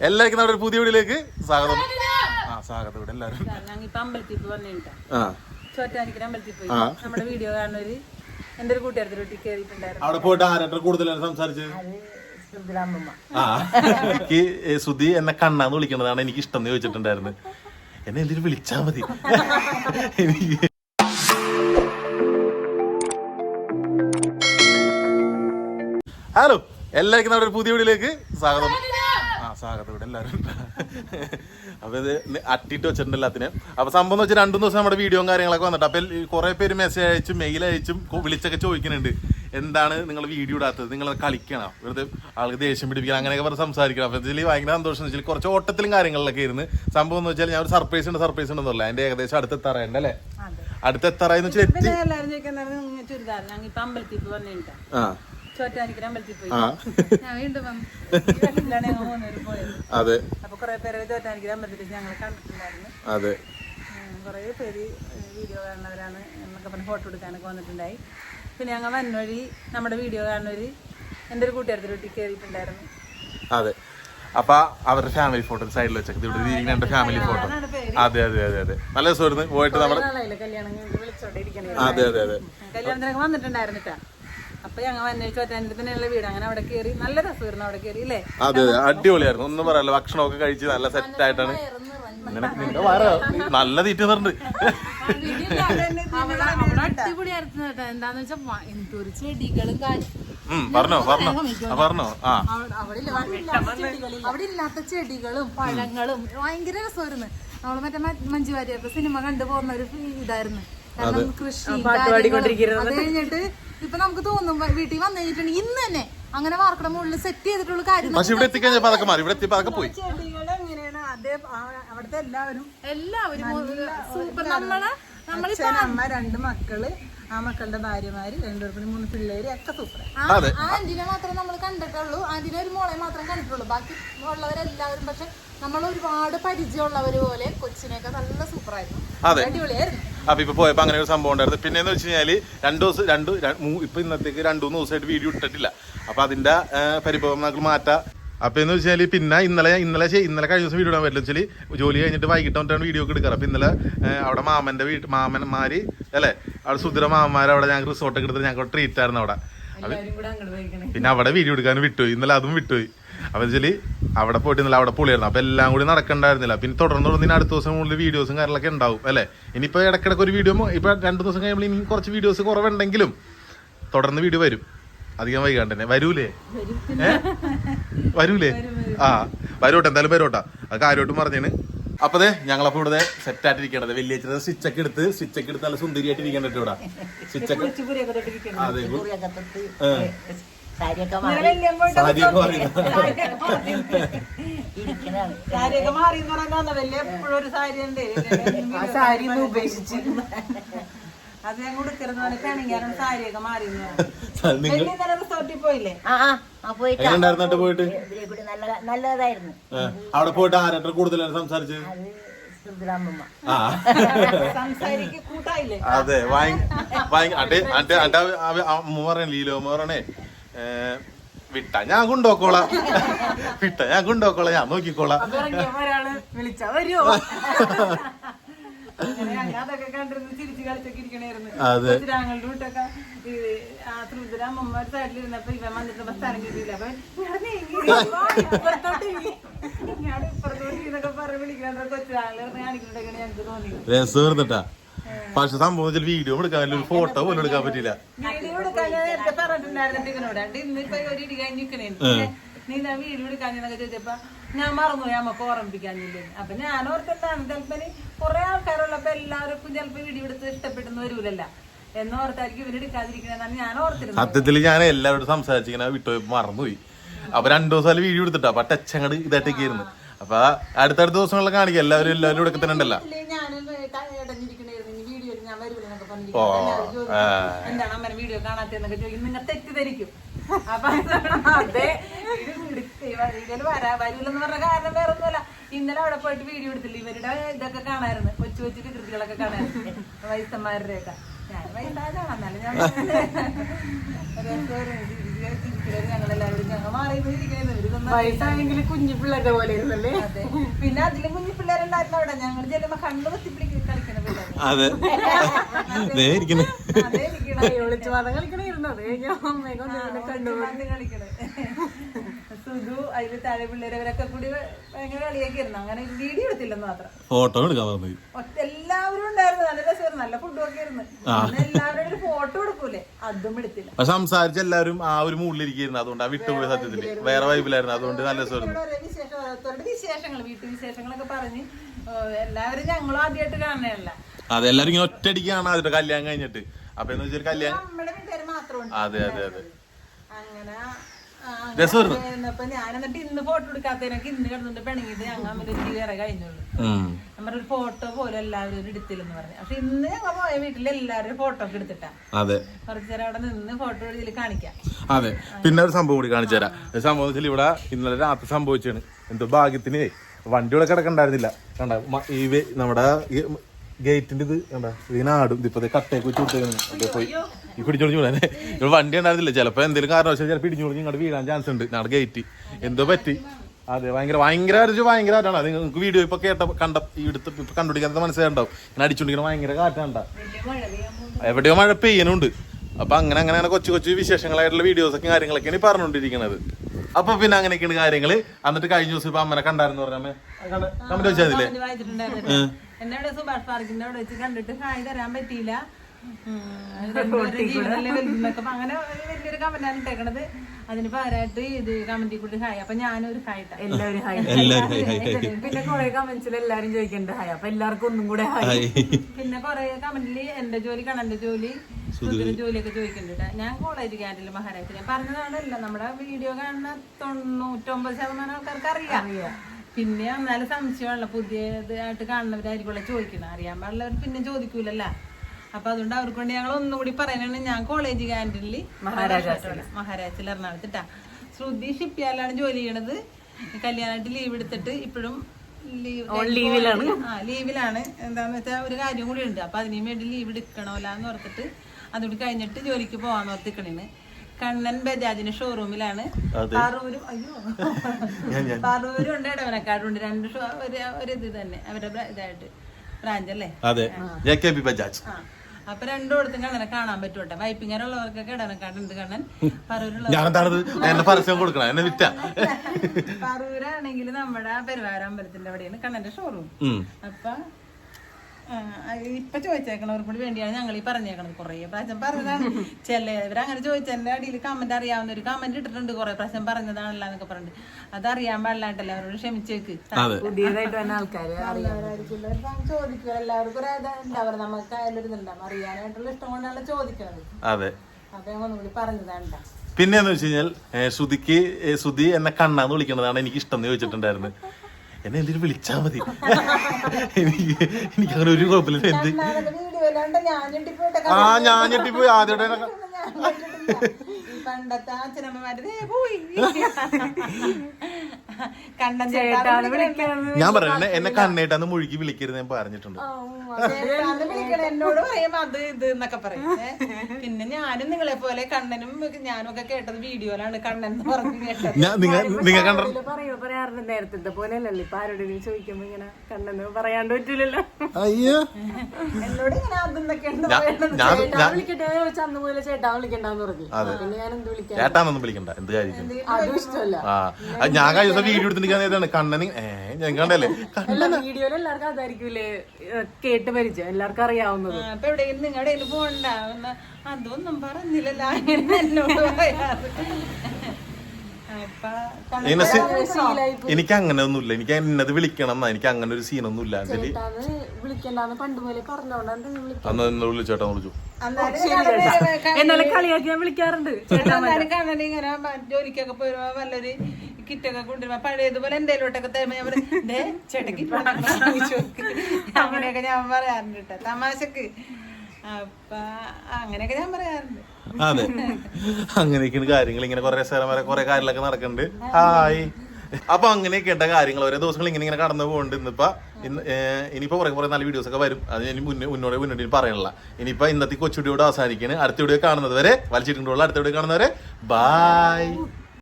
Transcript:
എല്ലാവർക്കും നമ്മുടെ പുതിയ വീടിലേക്ക് സ്വാഗതം. ആ സ്വാഗതം ഇവിടെ എല്ലാവരും. ഞങ്ങൾ ഇപ്പൊ അമ്പലത്തിൽ വന്നിട്ടാ ആ. ചോറ്റാനിക്കര അമ്പലത്തിൽ പോയി. നമ്മുടെ വീഡിയോ കാണുന്നവര് എന്റെ ഒരു കൂട്ടുകാരത്തിൽ വീട്ടിൽ കയറിയിട്ടുണ്ടായിരുന്നു അവിടെ പോയിട്ട് ആരായിട്ട് കൂടുതലാണ് സംസാരിച്ചത്? ആ. എനിക്ക് സുധി എന്നെ കണ്ണാന്ന് വിളിക്കണതാണ് എനിക്ക് ഇഷ്ടം എന്ന് ചോദിച്ചിട്ടുണ്ടായിരുന്നു. എന്നെ എന്തിനു വിളിച്ചാ മതി? എനിക്ക് ഹലോ എല്ലാവർക്കും നമ്മുടെ പുതിയ വീടിലേക്ക് സ്വാഗതം. സ്വാഗതം ഇവിടെ എല്ലാവരും. അപ്പൊ ഇത് അട്ടിട്ട് വെച്ചിട്ടുണ്ട് എല്ലാത്തിനും അപ്പൊ സംഭവം എന്ന് വെച്ചാൽ രണ്ടു ദിവസം നമ്മുടെ വീഡിയോയും കാര്യങ്ങളൊക്കെ വന്നിട്ട് അപ്പൊ കുറെ പേര് മെസ്സേജ് അയച്ചും മെയിൽ അയച്ചും വിളിച്ചൊക്കെ ചോദിക്കുന്നുണ്ട്. എന്താണ് നിങ്ങൾ വീഡിയോ ഇടാത്തത്? നിങ്ങൾ കളിക്കണം? വെറുതെ ആൾക്ക് ദേഷ്യം പിടിപ്പിക്കണം അങ്ങനെയൊക്കെ പറഞ്ഞ് സംസാരിക്കണം. അപ്പൊ ഇതിൽ ഭയങ്കര സന്തോഷം വെച്ചാൽ കുറച്ച് ഓട്ടത്തിലും കാര്യങ്ങളിലൊക്കെ ഇരുന്ന് സംഭവം എന്ന് വെച്ചാൽ ഞാൻ ഒരു സർപ്രൈസ് ഉണ്ട് സർപ്രൈസ് ഉണ്ടെന്നല്ല അതിന്റെ ഏകദേശം അടുത്തെത്താറായിട്ടുണ്ട് അല്ലേ? അതെ. അടുത്തെത്താറായെന്ന് വെച്ചാൽ എത്തി അതെ. അതെ. കുറേ പേര് വീഡിയോ കാണുന്നവരാണ് എന്നൊക്കെ പറഞ്ഞ് ഫോട്ടോ എടുക്കാനൊക്കെ വന്നിട്ടുണ്ടായി. പിന്നെ ഞങ്ങൾ വന്നവഴി നമ്മുടെ വീഡിയോ കാണുന്നവര് എന്റെ ഒരു കൂട്ടുകാരത്തിൽ വീട്ടിൽ കയറിയിട്ടുണ്ടായിരുന്നു അതെ. അപ്പൊ അവരുടെ ഫാമിലി ഫോട്ടോ സൈഡിൽ വെച്ചേക്ക്. ഇവിടെ ഇരിക്കുന്ന ഫാമിലി ഫോട്ടോ അതെ അതെ അതെ അതെ. നല്ല രസമായിരുന്നു. പോയിട്ട് നമ്മുടെ അതെ അതെ അതെ. കല്യാണത്തിനൊക്കെ വന്നിട്ടുണ്ടായിരുന്നിട്ടാ? അപ്പൊ ഞങ്ങൾ വന്നെ ചോറ്റാനിന്റെ വീട്. അങ്ങനെ അവിടെ കയറി നല്ല രസമായിരുന്നു അവിടെ കയറി അതെ അതെ. അടിപൊളിയായിരുന്നു. ഒന്നും പറയാല്ല. ഭക്ഷണമൊക്കെ കഴിച്ച് നല്ല സെറ്റ് ആയിട്ടാണ്. നിനക്ക് നിന്റെ വര നല്ല തീറ്റ നിറണ്ട് അവിടെ അവിടെ അടിപൊളിയായിരുന്നു കേട്ടോ. എന്താന്ന് വെച്ചാ എന്തൊരു ചെടികളും പറഞ്ഞോ പറഞ്ഞോ. ആ പറഞ്ഞോ. ആ. അവിടെ അവിടെ ഇല്ല- അവിടെ ഇല്ലാത്ത ചെടികളും പഴങ്ങളും ഭയങ്കര രസമായിരുന്നു. നമ്മൾ മറ്റേ മഞ്ജു സിനിമ കണ്ടു പോകുന്ന ഒരു ഇതായിരുന്നു. കാരണം കൃഷി അത് കഴിഞ്ഞിട്ട് ഇപ്പൊ നമുക്ക് തോന്നും വീട്ടിൽ വന്നു കഴിഞ്ഞിട്ടുണ്ടെങ്കിൽ ഇന്ന് തന്നെ അങ്ങനെ വാർക്കട മുകളിൽ സെറ്റ് ചെയ്തിട്ടുള്ള കാര്യം പക്ഷെ ഇവിടെ എത്തിക്കഴിഞ്ഞപ്പോ അതൊക്കെ മാറി. ഇവിടെ എത്തിയപ്പോ അതൊക്കെ പോയി. ചെടികൾ എങ്ങനെയാണ്? അതേ ആ- അവിടുത്തെ എല്ലാവരും എല്ലാവരും സൂപ്പർ. നമ്മളെ നമ്മളിപ്പോ അമ്മ രണ്ട് മക്കൾ. ആ മക്കളുടെ ഭാര്യമാര് രണ്ടുപേർക്കും മൂന്ന് പിള്ളേര് ഒക്കെ സൂപ്പർ ആ. ആന്റിനെ മാത്രമേ നമ്മൾ കണ്ടിട്ടുള്ളൂ. ആന്റിനെ ഒരു മോളെ മാത്രം കണ്ടിട്ടുള്ളൂ. ബാക്കി ഉള്ളവരെല്ലാവരും പക്ഷെ നമ്മൾ ഒരുപാട് പരിചയമുള്ളവര് പോലെ കൊച്ചിനെയൊക്കെ നല്ല സൂപ്പറായിരുന്നു ആയിരുന്നു. അടിപൊളിയായിരുന്നു. അപ്പൊ ഇപ്പൊ പോയപ്പോ അങ്ങനെ ഒരു സംഭവം ഉണ്ടായിരുന്നു. പിന്നെ എന്ന് വെച്ച് കഴിഞ്ഞാൽ രണ്ടു ദിവസം രണ്ട് ഇപ്പൊ ഇന്നത്തേക്ക് രണ്ടു മൂന്ന് ദിവസമായിട്ട് വീഡിയോ ഇട്ടിട്ടില്ല. അപ്പൊ അതിന്റെ പരിഭവം നമുക്ക് മാറ്റാം. അപ്പൊ എന്ന് വെച്ചാൽ പിന്നെ ഇന്നലെ ഇന്നലെ ഇന്നലെ കഴിഞ്ഞ ദിവസം വീഡിയോ ഇടാൻ പറ്റില്ല. വെച്ചാൽ ജോലി കഴിഞ്ഞിട്ട് വൈകിട്ട് വന്നിട്ടാണ് വീഡിയോ ഒക്കെ എടുക്കാറ്. അപ്പൊ ഇന്നലെ അവിടെ മാമന്റെ വീട്ട് മാമന്മാര് അല്ലെ? അവിടെ സുധീര മാമന്മാർ അവിടെ ഞങ്ങൾക്ക് റിസോർട്ട് ഒക്കെ എടുത്തിട്ട് ഞങ്ങൾക്ക് ട്രീറ്റ് ആയിരുന്നു അവിടെ. പിന്നെ അവിടെ വീഡിയോ എടുക്കാൻ വിട്ടുപോയി. ഇന്നലെ അതും വിട്ടുപോയി. അപ്പൊ വെച്ചാൽ അവിടെ പോയിട്ട് ഇന്നലെ അവിടെ പൊളിയായിരുന്നു. അപ്പൊ എല്ലാം കൂടി നടക്കണ്ടായിരുന്നില്ല. പിന്നെ തുടർന്ന് തുടർന്ന് അടുത്ത ദിവസം കൂടുതൽ വീഡിയോസും കാര്യങ്ങളൊക്കെ ഉണ്ടാവും അല്ലെ? ഇനിയിപ്പോ ഇടക്കിടക്ക് ഒരു വീഡിയോ ഇപ്പൊ രണ്ടു ദിവസം കഴിയുമ്പോൾ ഇനി കുറച്ച് വീഡിയോസ് കുറവുണ്ടെങ്കിലും തുടർന്ന് വീഡിയോ വരും. അധികം വൈകാണ്ട് തന്നെ. വരൂലേ? ഏ? വരൂലേ? ആ വരോട്ടെ. എന്തായാലും വരോട്ടാ. അത് കാര്യമായിട്ടും പറഞ്ഞേന്. അപ്പൊ അതെ ഞങ്ങളപ്പോ ഇവിടെ സെറ്റ് ആയിട്ടിരിക്കണത് വലിയ സ്വിച്ച് ഒക്കെ എടുത്ത് സ്വിച്ച് ഒക്കെ എടുത്ത് നല്ല സുന്ദരിയായിട്ട് ഇരിക്കണ്ടോ ഇവിടെ. സ്വിച്ച് ഒക്കെ കുച്ചിപ്പുരിയൊക്കെ തൊട്ടിരിക്കണം അതെ സാരിയൊക്കെ മാറി. എപ്പോഴും ഒരു സാരി ഉണ്ട്. സാരി ഉപേക്ഷിച്ച്. അത് ഞാൻ കൊടുക്കരുത് പിണങ്ങിയാണ് സാരിയൊക്കെ മാറി പോയില്ലേ? ആ പോയിട്ടാ എങ്ങനെയുണ്ടായിരുന്നു പോയിട്ട്? നല്ല നല്ലതായിരുന്നു. അവിടെ പോയിട്ട് ആരായിട്ട് കൂടുതൽ സംസാരിച്ചത്? അത് അന്റെ അന്റെ അന്റെ അമ്മ പറയണ ലീലോമ്മ പറയണേ വിട്ട ഞാൻ കൊണ്ടുപോക്കോളാം വിട്ട ഞാൻ കൊണ്ടുപോക്കോളാം ഞാൻ നോക്കിക്കോളാം. വിളിച്ചാ വരുമോ അതെ. പക്ഷെ സംഭവം വീഡിയോ എടുക്കാൻ ഒരു ഫോട്ടോ പോലും എടുക്കാൻ പറ്റില്ല വീഡിയോ എടുക്കാൻ ഞാൻ നേരത്തെ പറഞ്ഞിട്ടുണ്ടായിരുന്നു ഇവനോട്. ഇന്നിപ്പോ ഒരു ഇടി കഴിഞ്ഞ് നീ ഞാൻ വീഡിയോ എടുക്കാൻ എന്നൊക്കെ ചോദിച്ചപ്പോ ഞാൻ മറന്നുപോയി അമ്മയ്ക്ക് ഓർമ്മിപ്പിക്കാനില്ലേ അപ്പൊ ഞാൻ ഓർത്തെന്താണ് ചിലപ്പോ കുറെ ആൾക്കാരുള്ളപ്പോ എല്ലാവർക്കും ചിലപ്പോ വീഡിയോ എടുത്ത് ഇഷ്ടപ്പെട്ടെന്ന് വരൂലല്ല. എന്നോർത്തായിരിക്കും ഇവർ എടുക്കാതിരിക്കണെന്നാണ് ഞാൻ ഓർത്തിരുന്നത്. സത്യത്തിൽ ഞാൻ എല്ലാവരോടും സംസാരിച്ചിങ്ങനെ വിട്ടുപോയി മറന്നുപോയി. അപ്പൊ രണ്ടു ദിവസം വീഡിയോ എടുത്തിട്ടാ അപ്പൊ ടച്ച് അങ്ങോട്ട് ഇതായിട്ടൊക്കെ ആയിരുന്നു അപ്പൊ അടുത്തടുത്ത ദിവസങ്ങളിലൊക്കെ കാണിക്കും. എല്ലാവരും എല്ലാവരും എടുക്കുന്നുണ്ടല്ലോ ഓ. എന്താണ് അമ്മ വീഡിയോ കാണാത്തെന്നൊക്കെ ചോദിക്കും. നിങ്ങൾ തെറ്റിദ്ധരിക്കും. അപ്പൊ അതെ. വീഡിയോയിൽ വരാ വരൂലെന്ന് പറഞ്ഞ കാരണം വേറെ ഒന്നുമല്ല ഇന്നലെ അവിടെ പോയിട്ട് വീഡിയോ എടുത്തില്ല ഇവരുടെ ഇതൊക്കെ കാണായിരുന്നു കൊച്ചു കൊച്ചു വികൃതികളൊക്കെ കാണായിരുന്നു വയസ്സന്മാരുടെ ഒക്കെ ഞാൻ വയസ്സായതാണ് എന്നാലും ഞാൻ ഞങ്ങളെല്ലാവരും ഞങ്ങൾ മാറി ഇരിക്കണത് ഇവർ വയസ്സാണെങ്കിൽ കുഞ്ഞു പിള്ളേരുടെ പോലെ ഇരുന്നല്ലേ പിന്നെ അതിലും കുഞ്ഞു പിള്ളേരുണ്ടായിരുന്നു അവിടെ. ഞങ്ങൾ ചെല്ലുമ്പോ കണ്ണു കുത്തിപ്പിടിക്ക് കളിക്കണ പിള്ളേര് കളിക്കണേ ഇരുന്നത് സുധു അതിൽ താഴെ പിള്ളേരവരൊക്കെ കൂടി ഭയങ്കര കളിയാക്കിയിരുന്നു അങ്ങനെ വീഡിയോ എടുത്തില്ലെന്ന് മാത്രം. ഫോട്ടോ എടുക്കാൻ എല്ലാവരും ഉണ്ടായിരുന്നു. നല്ല രസമായിരുന്നു. നല്ല ഫുഡും ഒക്കെ ആയിരുന്നു. എല്ലാവരും ഒരു ഫോട്ടോ എടുക്കൂലേ? അതും എടുത്തില്ല. പക്ഷെ സംസാരിച്ച എല്ലാവരും ആ ഒരു മുകളിലിരിക്കുന്നു അതുകൊണ്ട് ആ വിട്ടുപോയ സത്യത്തിൽ വേറെ വൈബിലായിരുന്നു അതുകൊണ്ട് നല്ല രസമായിരുന്നു. ഓരോരുത്തരുടെ വിശേഷങ്ങൾ വീട്ടു വിശേഷങ്ങളൊക്കെ പറഞ്ഞ് എല്ലാവരും ഞങ്ങളും ആദ്യമായിട്ട് കാണണല്ല അതെല്ലാരും ഇങ്ങനെ ഒറ്റയടിക്കാണ് അതിന്റെ കല്യാണം കഴിഞ്ഞിട്ട്. അപ്പൊ എന്ന് വെച്ചാൽ കല്യാണം അതെ അതെ അതെ. അങ്ങനെ രസമായിരുന്നു. ഞാൻ എന്നിട്ട് ഇന്ന് ഫോട്ടോ എടുക്കാത്തതിനൊക്കെ ഇന്ന് കിടന്നിട്ട് പിണങ്ങിയത് ഞങ്ങൾ അമ്മ വേറെ കഴിഞ്ഞുള്ളൂ. നമ്മുടെ ഒരു ഫോട്ടോ പോലും എല്ലാവരും എടുത്തില്ലെന്ന് പറഞ്ഞു. പക്ഷെ ഇന്ന് ഞങ്ങൾ പോയ വീട്ടിൽ എല്ലാവരും ഫോട്ടോ ഒക്കെ എടുത്തിട്ടാ. അതെ. കുറച്ചു നേരം അവിടെ നിന്ന് ഫോട്ടോ ഇതിൽ കാണിക്കാം. അതെ. പിന്നെ ഒരു സംഭവം കൂടി കാണിച്ചു തരാം. സംഭവം വെച്ചാൽ ഇവിടെ ഇന്നലെ രാത്രി സംഭവിച്ചാണ് എന്തോ ഭാഗ്യത്തിന് വണ്ടി ഇവിടെ കിടക്കണ്ടായിരുന്നില്ല. കണ്ട? ഈ നമ്മുടെ ഗേറ്റിന്റെ ഇത് കണ്ട? ഇതിനാടും ഇതിപ്പോ കട്ടയൊക്കെ വെച്ച് കൊടുത്തേക്കുന്നു പോയി. ഈ പിടിച്ചോളിഞ്ഞു വീഴാൻ ഇവിടെ വണ്ടി ഉണ്ടായിരുന്നില്ല? ചിലപ്പോ എന്തെങ്കിലും കാരണവശാൽ ചിലപ്പോൾ ഇടിഞ്ഞോളിഞ്ഞ് ഇങ്ങോട്ട് വീഴാൻ ചാൻസ് ഉണ്ട്. ഞങ്ങളുടെ ഗേറ്റ്. എന്തോ പറ്റി? അതെ ഭയങ്കര ഭയങ്കര ഒരു ഭയങ്കര കാറ്റാണ് അത് നിങ്ങൾക്ക് വീഡിയോ ഇപ്പൊ കേട്ട കണ്ട ഇവിടുത്തെ ഇപ്പൊ കണ്ടുപിടിക്കാത്ത മനസ്സിലുണ്ടാവും ഇങ്ങനെ അടിച്ചുണ്ടെങ്കിൽ ഭയങ്കര കാറ്റാണ്ട എവിടെയോ മഴ പെയ്യനുണ്ട് അപ്പൊ അങ്ങനെ അങ്ങനെ അങ്ങനെ കൊച്ചു കൊച്ചു വിശേഷങ്ങളായിട്ടുള്ള വീഡിയോസൊക്കെ കാര്യങ്ങളൊക്കെയാണ് ഈ പറഞ്ഞുകൊണ്ടിരിക്കുന്നത് അപ്പൊ പിന്നെ അങ്ങനെയൊക്കെയാണ് കാര്യങ്ങൾ. എന്നിട്ട് കഴിഞ്ഞ ദിവസം ഇപ്പൊ അമ്മനെ കണ്ടായിരുന്നു പറഞ്ഞ കമന്റ് വെച്ചാതില്ലേ കമന്റ് വായിച്ചിട്ടുണ്ടായിരുന്നു എന്നെ ഇവിടെ സുഭാഷ് പാർക്കിന്റെ അവിടെ വെച്ച് കണ്ടിട്ട് ഹായ് തരാൻ പറ്റിയില്ല. അങ്ങനെ വലിയൊരു കമന്റാണ് ഇട്ടേക്കണത്. അതിന് പകരമായിട്ട് ഇത് കമന്റിൽ കൂടി ഹായ്. അപ്പൊ ഞാനൊരു ഹായ് എല്ലാവരും ഹായ്. പിന്നെ കൊറേ കമന്റ്സിൽ എല്ലാരും ചോദിക്കണ്ട ഹായ്. അപ്പൊ എല്ലാവർക്കും ഒന്നും കൂടെ ഹായ്. പിന്നെ കൊറേ കമന്റിൽ എന്റെ ജോലി കണ്ണന്റെ ജോലി ജോലിയൊക്കെ ചോദിക്കുന്നുണ്ട് ഞാൻ കോളേജ് ക്യാൻഡിൽ മഹാരാജ്. ഞാൻ പറഞ്ഞതാണല്ലോ നമ്മുടെ വീഡിയോ കാണുന്ന തൊണ്ണൂറ്റൊമ്പത് ശതമാനം ആൾക്കാർക്ക് അറിയാം. പിന്നെ എന്നാലും സംശയമുള്ള പുതിയതായിട്ട് കാണുന്നവരായിരിക്കുമല്ലോ ചോദിക്കണം. അറിയാൻ പാടുള്ളവർ പിന്നെ ചോദിക്കൂലല്ല. അപ്പൊ അതുകൊണ്ട് അവർക്ക് വേണ്ടി ഞങ്ങൾ ഒന്നുകൂടി പറയുന്നത് ഞാൻ കോളേജ് ക്യാന്റീനിൽ മഹാരാജാസിൽ മഹാരാജാസിൽ എറണാകുളത്തിട്ടാ. ശ്രുതി ഷിപ്പ്യാലാണ് ജോലി ചെയ്യണത്. കല്യാണമായിട്ട് ലീവ് എടുത്തിട്ട് ഇപ്പോഴും ലീവിലാണ് ആ ലീവിലാണ് എന്താന്ന് വെച്ചാൽ ഒരു കാര്യം കൂടി ഉണ്ട്. അപ്പൊ അതിനു വേണ്ടി ലീവ് എടുക്കണോലാന്ന് എന്ന് ഓർത്തിട്ട് അതുകൂടി കഴിഞ്ഞിട്ട് ജോലിക്ക് പോവാന്ന് ഓർത്തിക്കണേന് കണ്ണൻ ബജാജിന്റെ ഷോറൂമിലാണ് പാറൂരും അയ്യോ. പാറൂരും ഉണ്ട് ഇടവനക്കാടും ഉണ്ട് രണ്ട് ഷോ ഒരു ഇത് തന്നെ. അവരുടെ ഇതായിട്ട്. ബ്രാഞ്ച് അല്ലേ? അതെ. J K B Bajaj. അപ്പൊ രണ്ടിടത്തും കണ്ണനെ കാണാൻ പറ്റൂട്ടെ വൈപ്പിങ്ങനുള്ളവർക്കൊക്കെ ഇടവനക്കാടുണ്ട് കണ്ണൻ. പറൂരാണെങ്കിൽ നമ്മുടെ പെരുവാര അമ്പലത്തിന്റെ അവിടെയാണ് കണ്ണന്റെ ഷോറൂം അപ്പൊ ഇപ്പൊ ചോദിച്ചേക്കണവർക്ക് കൂടി വേണ്ടിയാണ് ഞങ്ങൾ ഈ പറഞ്ഞേക്കണത്. കുറേ പ്രാവശ്യം പറഞ്ഞതാണ്. ചിലവരങ്ങനെ ചോദിച്ചതിന്റെ അടിയിൽ കമന്റ് അറിയാവുന്ന ഒരു കമന്റ് ഇട്ടിട്ടുണ്ട് കൊറേ പ്രാവശ്യം പറഞ്ഞതാണല്ലോ എന്നൊക്കെ പറഞ്ഞിട്ട്. അതറിയാൻ അറിയാൻ പാടില്ലാട്ടല്ലോ? അവരോട് ക്ഷമിച്ചേക്ക്. പുതിയതായിട്ട് വന്ന ആൾക്കാര് ചോദിക്കുക എല്ലാവർക്കും ഒരു നമുക്ക് അതിലൊരു ഇതുണ്ടാവും അറിയാനായിട്ടുള്ള ഇഷ്ടം കൊണ്ടാണ് ചോദിക്കണത്. അതെ. അപ്പൊ ഞാൻ ഒന്നും കൂടി പറഞ്ഞതാണ് ട്ടാ. പിന്നെ എന്ന് വെച്ച് കഴിഞ്ഞാൽ ശ്രുതിക്ക് ശ്രുതി എന്നെ കണ്ണാന്ന് വിളിക്കുന്നതാണ് എനിക്ക് ഇഷ്ടം എന്ന് ചോദിച്ചിട്ടുണ്ടായിരുന്നു. എന്നെ എന്തിനു വിളിച്ചാ മതി? എനിക്ക് എനിക്ക് അങ്ങനെ ഒരു കുഴപ്പമില്ല. എന്ത്? ആ ഞാൻ ഞെട്ടിപ്പോയി. ആദ്യമായിട്ട് ഈ പണ്ടത്തെ അച്ഛനമ്മമാരുടെ ദേ പോയി. ചേട്ടാന്ന് ഞാൻ പറയുന്നത് എന്നെ കണ്ണേട്ടാന്ന് മുഴുകി വിളിക്കരുത് ഞാൻ പറഞ്ഞിട്ടുണ്ട്. ചേട്ടാന്ന് വിളിക്കണം എന്നോട് പറയും അത് ഇത് എന്നൊക്കെ പറയും. പിന്നെ ഞാനും നിങ്ങളെ പോലെ കണ്ണനും ഞാനും ഒക്കെ കേട്ടത് വീഡിയോയിലാണ് കണ്ണൻ എന്ന് പറഞ്ഞു കേട്ടത്. ഞാൻ നിങ്ങൾ നിങ്ങൾ കണ്ട പറയോ പറയാറുണ്ട് നേരത്തെ പോലെ അല്ലല്ലോ ഇപ്പൊ ആരോടെങ്കിലും ചോദിക്കുമ്പോ ഇങ്ങനെ കണ്ണെന്ന് പറയാണ്ട് പറ്റില്ലല്ലോ അയ്യോ. എന്നോട് ഇങ്ങനെ അതെന്നൊക്കെ ചേട്ടാ വിളിക്കട്ടെ ചോദിച്ച അന്ന് പോലെ ചേട്ടാ വിളിക്കണ്ടെന്ന് പറഞ്ഞു. പിന്നെ ഞാൻ ചേട്ടാന്നൊന്നും വിളിക്കണ്ട. എന്ത് കാര്യം ആ. അത് ഞാൻ കഴിഞ്ഞ ദിവസം വീഡിയോ എടുത്തിരിക്കാൻ കണ്ണന്. ഏ ഞാൻ കണ്ടല്ലേ? അല്ല വീഡിയോയിൽ എല്ലാവർക്കും അതായിരിക്കൂലേ? കേട്ട് പരിചയം. എല്ലാവർക്കും അറിയാവുന്നത്. അപ്പൊ എവിടെയെങ്കിലും നിങ്ങളുടെ എന്നാ, അതൊന്നും പറഞ്ഞില്ലല്ലോ അങ്ങനെ എന്നോട് പറയാറ് അപ്പൊ കണ്ണൻ ഇങ്ങനെ എനിക്ക് അങ്ങനെ ഒന്നുമില്ല എനിക്ക് എന്നത് വിളിക്കണം എന്നാ എനിക്ക് അങ്ങനെ ഒരു സീനൊന്നും ഇല്ല എന്റെ വിളിക്കണ്ടെന്ന് പണ്ട് പറഞ്ഞോണ്ടാണ് വിളിക്കാൻ അന്ന് എന്നെ വിളിച്ചേട്ടാ വിളിച്ചു. എന്നാലും കളിയാക്കി ഞാൻ വിളിക്കാറുണ്ട്. ഇങ്ങനെ ജോലിക്കൊക്കെ പോരുമ്പോ നല്ലൊരു കിറ്റൊക്കെ കൊണ്ടുവരുമ്പോ പഴയതുപോലെ എന്തേലോട്ടൊക്കെ തരുമ്പോ ഞാൻ പറയും ദേ ചേട്ടക്ക് അങ്ങനെയൊക്കെ ഞാൻ പറയാറുണ്ട് കേട്ടോ. തമാശക്ക്. അപ്പൊ അങ്ങനെയൊക്കെ ഞാൻ പറയാറുണ്ട്. അതെ. അങ്ങനെയൊക്കെയാണ് കാര്യങ്ങൾ. ഇങ്ങനെ കുറെ രസകരമായ കുറെ കാര്യങ്ങളൊക്കെ നടക്കുന്നുണ്ട് ഹായ്. അപ്പൊ അങ്ങനെയൊക്കെ ഉണ്ട കാര്യങ്ങൾ. ഓരോ ദിവസങ്ങൾ ഇങ്ങനെ ഇങ്ങനെ കടന്നു പോകുന്നുണ്ട് ഇന്നിപ്പോ ഇന്ന് ഇനിയിപ്പോ കുറെ കുറെ നല്ല വീഡിയോസ് ഒക്കെ വരും. അത് ഞാൻ മുന്നേ മുന്നോട് മുന്നോട്ട് പറയണില്ല ഇനിയിപ്പോ ഇന്നത്തെ കൊച്ചുടിയോട് അവസാനിക്കണ്. അടുത്ത വീഡിയോ കാണുന്നത് വരെ വലിച്ചിട്ടുണ്ടോ അടുത്ത വീഡിയോ കാണുന്നവരെ ബൈ